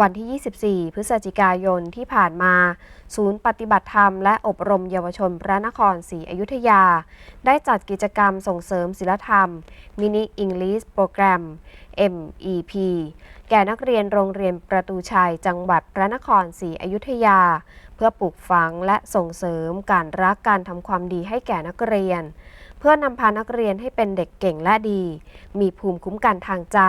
วันที่ 24 พฤศจิกายนที่ผ่านมา ศูนย์ปฏิบัติธรรมและอบรมเยาวชนพระนครศรีอยุธยา ได้จัดกิจกรรมส่งเสริมศิลธรรม มินิอังกฤษโปรแกรม MEP แก่นักเรียนโรงเรียนประตูชัยจังหวัดพระนครศรีอยุธยา เพื่อปลูกฝังและส่งเสริมการรักการทำความดีให้แก่นักเรียน เพื่อนำพานักเรียนให้เป็นเด็กเก่งและดี มีภูมิคุ้มกันทางใจ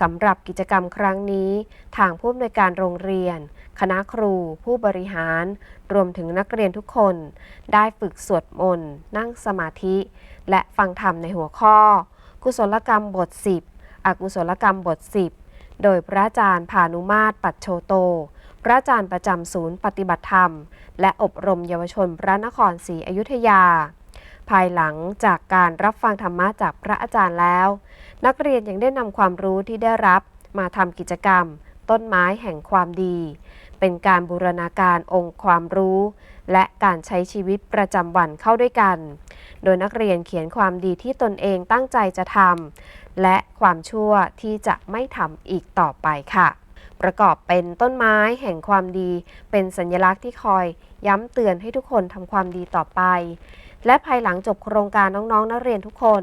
สำหรับกิจกรรมครั้งนี้ ทางผู้อำนวยการโรงเรียน คณะครู ผู้บริหาร รวมถึงนักเรียนทุกคน ได้ฝึกสวดมนต์ นั่งสมาธิ และฟังธรรมในหัวข้อ กุศลกรรมบท 10 อกุศลกรรมบท 10 โดยพระอาจารย์พานุมาตรปัจโชโต พระอาจารย์ประจำศูนย์ปฏิบัติธรรม และอบรมเยาวชนพระนครศรีอยุธยา ภายหลังจากการรับฟังธรรมะจากพระอาจารย์แล้ว นักเรียนยังได้นำความรู้ที่ได้รับมาทำกิจกรรม ต้นไม้แห่งความดี เป็นการบูรณาการองค์ความรู้ และการใช้ชีวิตประจำวันเข้าด้วยกัน โดยนักเรียนเขียนความดีที่ตนเองตั้งใจจะทำและความชั่วที่จะไม่ทำอีกต่อไปค่ะ ประกอบเป็นต้นไม้แห่งความดี เป็นสัญลักษณ์ที่คอยย้ำเตือนให้ทุกคนทำความดีต่อไป และภายหลังจบโครงการน้องๆ นักเรียนทุกคน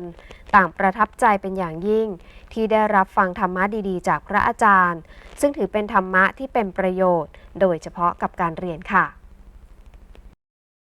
ต่างประทับใจเป็นอย่างยิ่ง ที่ได้รับฟังธรรมะดีๆ จากพระอาจารย์ ซึ่งถือเป็นธรรมะที่เป็นประโยชน์ โดยเฉพาะกับการเรียนค่ะ